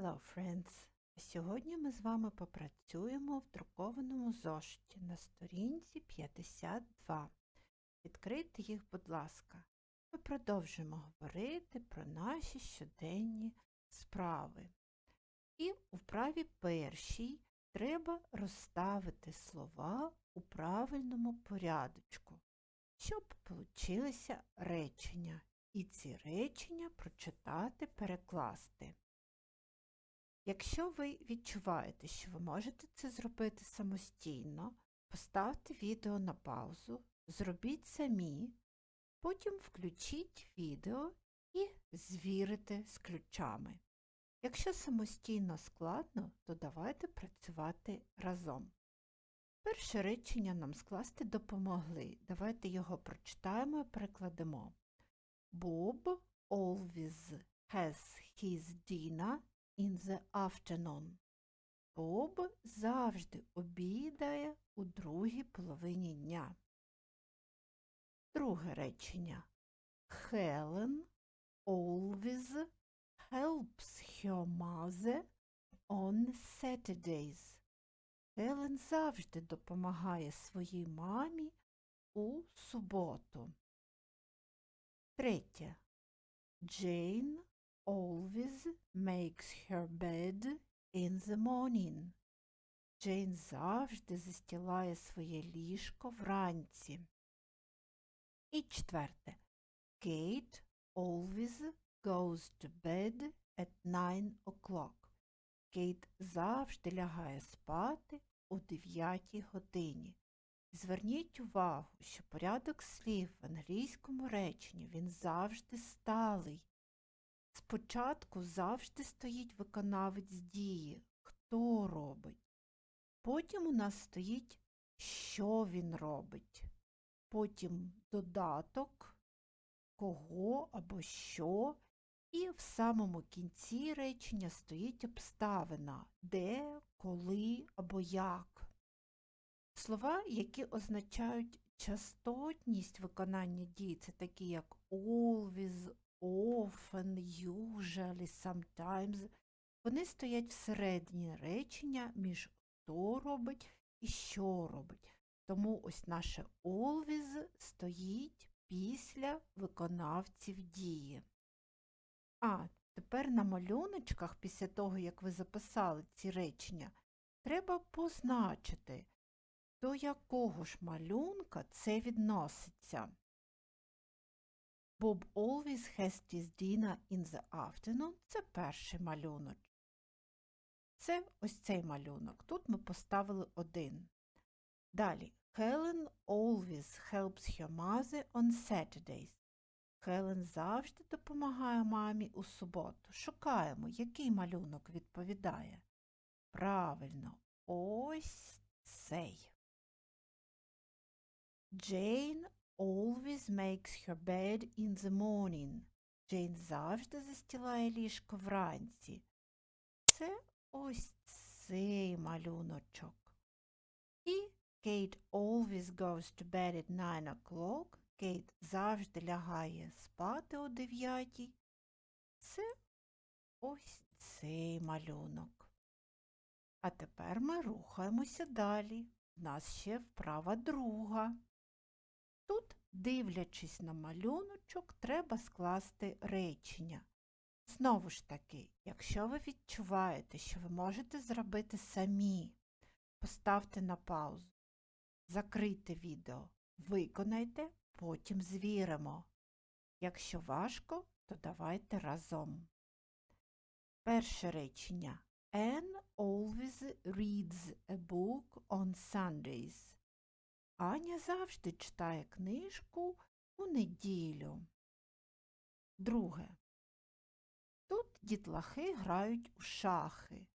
Hello, friends! Сьогодні ми з вами попрацюємо в друкованому зошиті на сторінці 52. Відкрийте їх, будь ласка. Ми продовжуємо говорити про наші щоденні справи. І у вправі першій треба розставити слова у правильному порядочку, щоб получилися речення. І ці речення прочитати, перекласти. Якщо ви відчуваєте, що ви можете це зробити самостійно, поставте відео на паузу, зробіть самі, потім включіть відео і звірите з ключами. Якщо самостійно складно, то давайте працювати разом. Перше речення нам скласти допомогли. Давайте його прочитаємо і перекладемо. Bob always has his dinner in the afternoon. Боб завжди обідає у другій половині дня. Друге речення. Helen always helps her mother on Saturdays. Хелен завжди допомагає своїй мамі у суботу. Третє. Jane always makes her bed in the morning. Джейн завжди застілає своє ліжко вранці. І четверте. Kate always goes to bed at 9 o'clock. Кейт завжди лягає спати о 9 годині. Зверніть увагу, що порядок слів в англійському реченні він завжди сталий. Спочатку завжди стоїть виконавець дії, хто робить. Потім у нас стоїть, що він робить. Потім додаток, кого або що. І в самому кінці речення стоїть обставина де, коли або як. Слова, які означають частотність виконання дій, це такі як always, often, usually, sometimes, вони стоять всередині речення між хто робить і що робить. Тому ось наше always стоїть після виконавців дії. А, тепер на малюночках, після того, як ви записали ці речення, треба позначити, до якого ж малюнка це відноситься. Bob always has his dinner in the afternoon це перший малюнок. Це ось цей малюнок. Тут ми поставили один. Далі. Helen always helps her mother on Saturdays. Хелен завжди допомагає мамі у суботу. Шукаємо, який малюнок відповідає. Правильно, ось цей. Jane always makes her bed in the morning. Джейн завжди застілає ліжко вранці. Це ось цей малюночок. І Kate always goes to bed at 9 o'clock. Кейт завжди лягає спати о дев'ятій. Це ось цей малюнок. А тепер ми рухаємося далі. У нас ще вправа друга. Тут, дивлячись на малюночок, треба скласти речення. Знову ж таки, якщо ви відчуваєте, що ви можете зробити самі, поставте на паузу, закрийте відео, виконайте, потім звіримо. Якщо важко, то давайте разом. Перше речення. Anne always reads a book on Sundays. Аня завжди читає книжку у неділю. Друге. Тут дітлахи грають у шахи.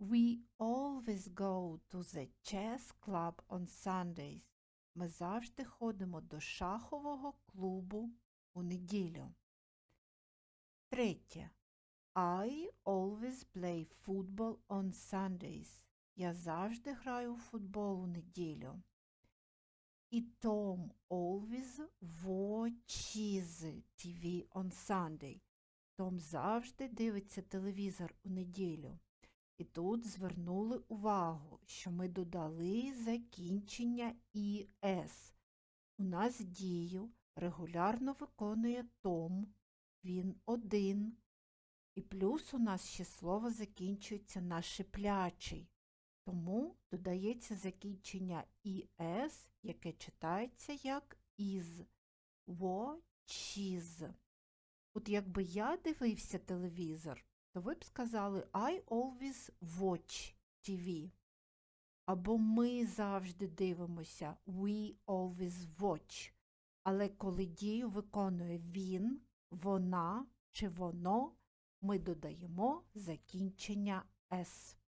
We always go to the chess club on Sundays. Ми завжди ходимо до шахового клубу у неділю. Третє. I always play football on Sundays. Я завжди граю у футбол у неділю. І Tom always watches TV on Sunday. Том завжди дивиться телевізор у неділю. І тут звернули увагу, що ми додали закінчення «іс». У нас дію регулярно виконує Том, він один. І плюс у нас ще слово закінчується на шиплячий. Тому додається закінчення «іс», яке читається як «із». Watches. От якби я дивився телевізор, то ви б сказали I always watch TV. Або ми завжди дивимося We always watch. Але коли дію виконує він, вона чи воно, ми додаємо закінчення S.